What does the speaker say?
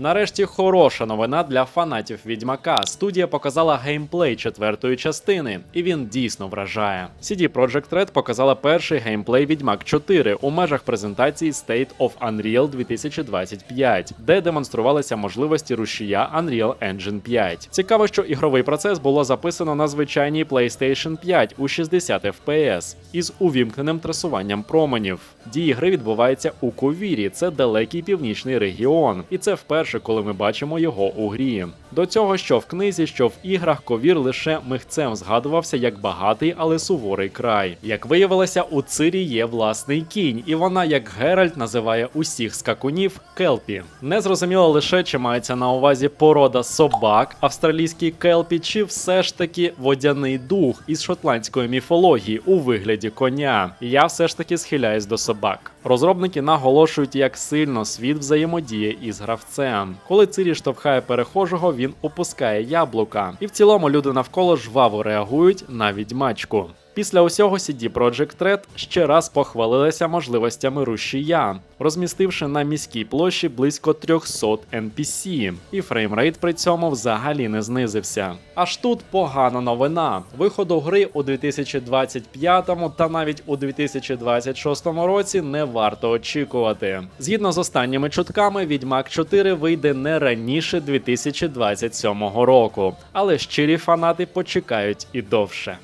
Нарешті хороша новина для фанатів Відьмака. Студія показала геймплей четвертої частини, і він дійсно вражає. CD Projekt Red показала перший геймплей Відьмак 4 у межах презентації State of Unreal 2025, де демонструвалися можливості рушія Unreal Engine 5. Цікаво, що ігровий процес було записано на звичайній PlayStation 5 у 60 FPS із увімкненим трасуванням променів. Дії гри відбуваються у Ковірі, це далекий північний регіон, і це вперше, коли ми бачимо його у грі. До цього, що в книзі, що в іграх Ковір лише михцем згадувався як багатий, але суворий край. Як виявилося, у Цирі є власний кінь, і вона, як Геральт, називає усіх скакунів Келпі. Не зрозуміло лише, чи мається на увазі порода собак, австралійський келпі, чи все ж таки водяний дух із шотландської міфології у вигляді коня. Я все ж таки схиляюсь до собак. Розробники наголошують, як сильно світ взаємодіє із гравцем. Коли Цирі штовхає перехожого, він опускає яблука. І в цілому люди навколо жваво реагують на відьмачку. Після усього CD Projekt Red ще раз похвалилися можливостями рушія, розмістивши на міській площі близько 300 NPC, і фреймрейт при цьому взагалі не знизився. Аж тут погана новина. Виходу гри у 2025 та навіть у 2026 році не варто очікувати. Згідно з останніми чутками, Відьмак 4 вийде не раніше 2027 року, але щирі фанати почекають і довше.